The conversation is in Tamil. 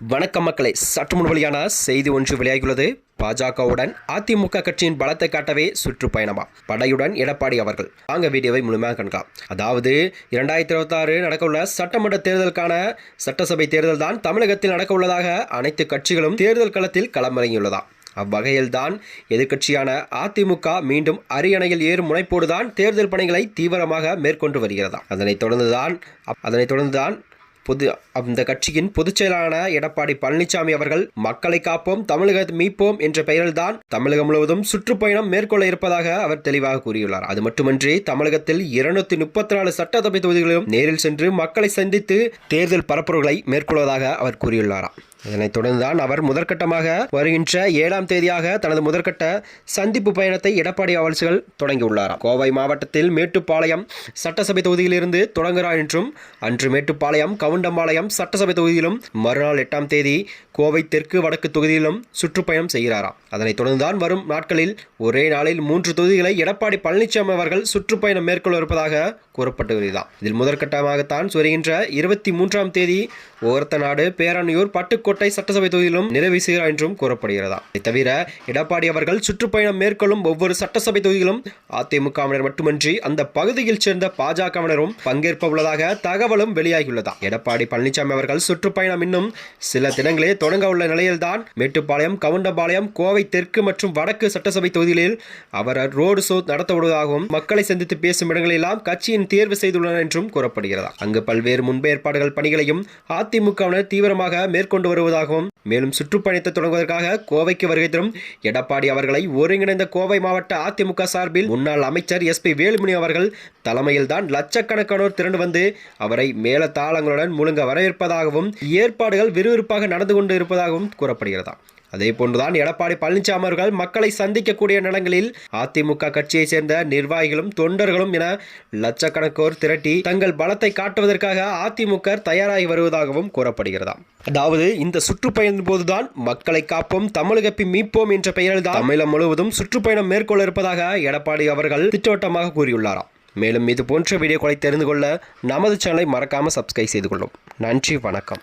வணக்கம் மக்களை. சற்று முன் வழியான செய்தி ஒன்று வெளியாகியுள்ளது. பாஜகவுடன் அதிமுக கட்சியின் பலத்தை காட்டவே சுற்றுப்பயணமா? படையுடன் எடப்பாடி அவர்கள். வாங்க வீடியோவை முழுமையாக கண்காம் அதாவது இரண்டாயிரத்தி இருபத்தாறு நடக்கவுள்ள சட்டமன்ற தேர்தலுக்கான சட்டசபை தேர்தல் தான் தமிழகத்தில் நடக்க உள்ளதாக அனைத்து கட்சிகளும் தேர்தல் களத்தில் களமிறங்கியுள்ளதா? அவ்வகையில்தான் எதிர்க்கட்சியான அதிமுக மீண்டும் அரியணையில் ஏறும் முனைப்போடுதான் தேர்தல் பணிகளை தீவிரமாக மேற்கொண்டு வருகிறதா? அதனைத் தொடர்ந்துதான் அதனைத் தொடர்ந்துதான் பொது அந்த கட்சியின் பொதுச் செயலாளரான எடப்பாடி பழனிசாமி அவர்கள் மக்களை காப்போம் தமிழகத்தை மீட்போம் என்ற பெயரில்தான் தமிழகம் முழுவதும் சுற்றுப்பயணம் மேற்கொள்ள இருப்பதாக அவர் தெளிவாக கூறியுள்ளார். அது மட்டுமன்றி தமிழகத்தில் இருநூத்தி முப்பத்தி நாலு சட்டசபை தொகுதிகளிலும் நேரில் சென்று மக்களை சந்தித்து தேர்தல் பரப்புரைகளை மேற்கொள்வதாக அவர் கூறியுள்ளாராம். இதனைத் தொடர்ந்துதான் அவர் முதற்கட்டமாக வருகின்ற ஏழாம் தேதியாக தனது முதற்கட்ட சந்திப்பு பயணத்தை எடப்பாடி அவல்சுகள் தொடங்கியுள்ளாராம். கோவை மாவட்டத்தில் மேட்டுப்பாளையம் சட்டசபை தொகுதியிலிருந்து தொடங்குகிறார் என்றும் அன்று மேட்டுப்பாளையம் கவுண்டம்பாளையம் சட்டசபை தொகுதியிலும் மறுநாள் எட்டாம் தேதி கோவை தெற்கு வடக்கு தொகுதியிலும் சுற்றுப்பயணம் செய்கிறாராம். அதனைத் தொடர்ந்துதான் வரும் நாட்களில் ஒரே நாளில் மூன்று தொகுதிகளை எடப்பாடி பழனிசாமி அவர்கள் சுற்றுப்பயணம் மேற்கொள்ள இருப்பதாக கூறப்பட்டு வருகிறார் இதில் முதற்கட்டமாகத்தான் வருகின்ற இருபத்தி மூன்றாம் தேதி ஓரத்தநாடு பேரணியூர் பட்டுக்கோட்டை சட்டசபை தொகுதியிலும் நிறைவு செய்கிறார் என்றும் கூறப்படுகிறதா? இதை தவிர எடப்பாடி அவர்கள் சுற்றுப்பயணம் மேற்கொள்ளும் ஒவ்வொரு சட்டசபை தொகுதியிலும் அதிமுகவினர் மட்டுமின்றி அந்த பகுதியில் சேர்ந்த பாஜகவினரும் பங்கேற்க உள்ளதாக தகவலும் வெளியாகியுள்ளதா? எடப்பாடி பழனிசாமி அவர்கள் சுற்றுப்பயணம் இன்னும் சில தினங்களே தொடங்க உள்ள நிலையில்தான் மேட்டுப்பாளையம் கவுண்டபாளையம் கோவை தெற்கு மற்றும் வடக்கு சட்டசபை தொகுதிகளில் அவர் ரோடு ஷோ நடத்தப்படுவதாகவும் மக்களை சந்தித்து பேசும் இடங்களெல்லாம் கட்சியின் தேர்வு செய்துள்ளனர் என்றும் கூறப்படுகிறதா? அங்கு பல்வேறு முன்பேற்பாடுகள் பணிகளையும் அதிமுகவினர் தீவிரமாக மேற்கொண்டு வருவதாகவும் மேலும் சுற்றுப்பயணத்தை தொடங்குவதற்காக கோவைக்கு வருகை தரும் எடப்பாடி அவர்களை ஒருங்கிணைந்த கோவை மாவட்ட அதிமுக சார்பில் முன்னாள் அமைச்சர் எஸ் பி வேலுமணி அவர்கள் தலைமையில்தான் லட்சக்கணக்கானோர் திரண்டு வந்து அவரை மேல தாளங்களுடன் முழுங்க வரவேற்பதாகவும் ஏற்பாடுகள் விறுவிறுப்பாக நடந்து கொண்டு இருப்பதாகவும் கூறப்படுகிறதா அதே போன்றுதான் எடப்பாடி பழனிசாமி அவர்கள் மக்களை சந்திக்கக்கூடிய நிலங்களில் அதிமுக கட்சியைச் சேர்ந்த நிர்வாகிகளும் தொண்டர்களும் என லட்சக்கணக்கோர் திரட்டி தங்கள் பலத்தை காட்டுவதற்காக அதிமுக தயாராகி வருவதாகவும் கூறப்படுகிறதாம். அதாவது இந்த சுற்றுப்பயணத்தின் போதுதான் மக்களை காப்போம் தமிழகப்பி மீட்போம் என்ற பெயரில் தான் தமிழகம் முழுவதும் சுற்றுப்பயணம் மேற்கொள்ள இருப்பதாக எடப்பாடி அவர்கள் திட்டவட்டமாக கூறியுள்ளாராம். மேலும் இது போன்ற வீடியோக்களை தெரிந்து கொள்ள நமது சேனலை மறக்காமல் சப்ஸ்கிரைப் செய்து கொள்ளும். நன்றி வணக்கம்.